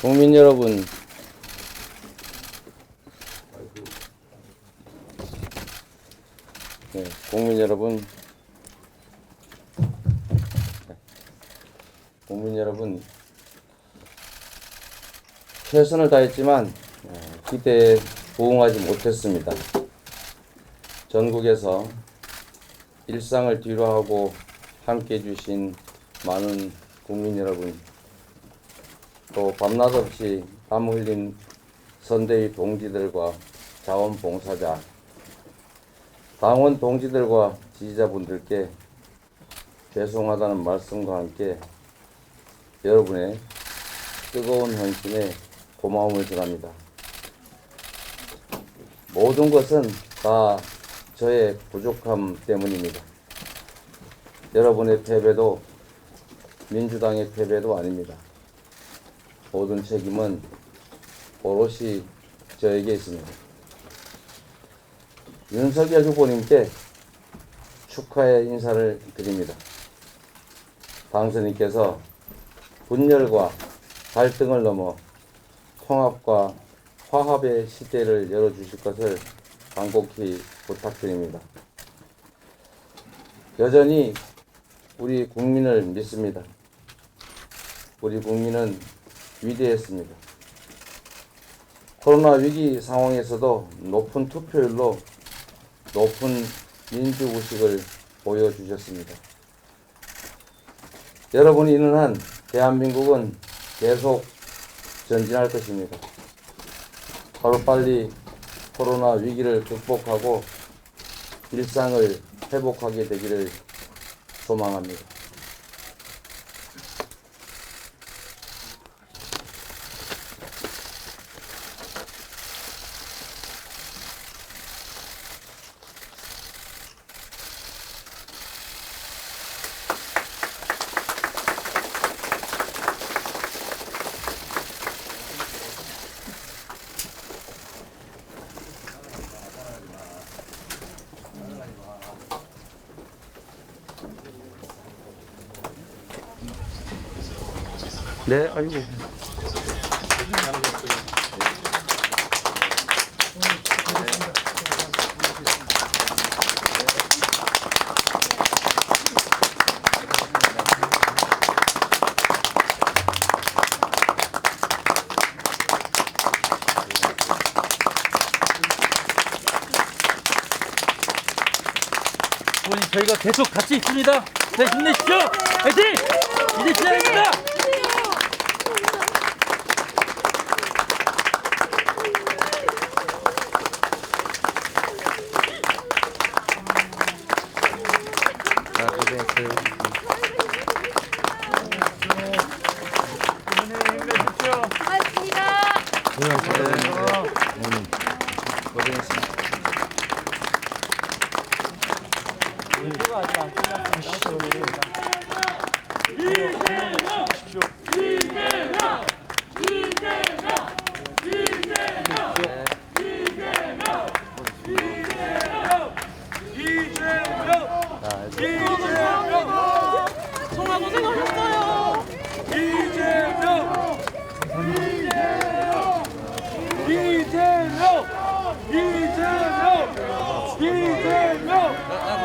국민 여러분, 네, 국민 여러분, 네, 국민 여러분, 최선을 다했지만 어, 기대에 부응하지 못했습니다. 전국에서 일상을 뒤로하고 함께 해주신 많은 국민 여러분, 또 밤낮 없이 땀 흘린 선대위 동지들과 자원봉사자, 당원 동지들과 지지자분들께 죄송하다는 말씀과 함께 여러분의 뜨거운 헌신에 고마움을 전합니다. 모든 것은 다 저의 부족함 때문입니다. 여러분의 패배도 민주당의 패배도 아닙니다. 모든 책임은 오롯이 저에게 있습니다. 윤석열 후보님께 축하의 인사를 드립니다. 당선인께서 분열과 갈등을 넘어 통합과 화합의 시대를 열어주실 것을 간곡히 부탁드립니다. 여전히 우리 국민을 믿습니다. 우리 국민은 위대했습니다. 코로나 위기 상황에서도 높은 투표율로 높은 민주의식을 보여주셨습니다. 여러분이 있는 한 대한민국은 계속 전진할 것입니다. 하루빨리 코로나 위기를 극복하고 일상을 회복하게 되기를 소망합니다. 네, 아이고. 저희가 계속 같이 있습니다. 네 힘내십시오. 화이팅! 이제 시작입니다. 자, 고생했어요. 고맙습니다. 고생했습니다. 정말 고생하 셨어요.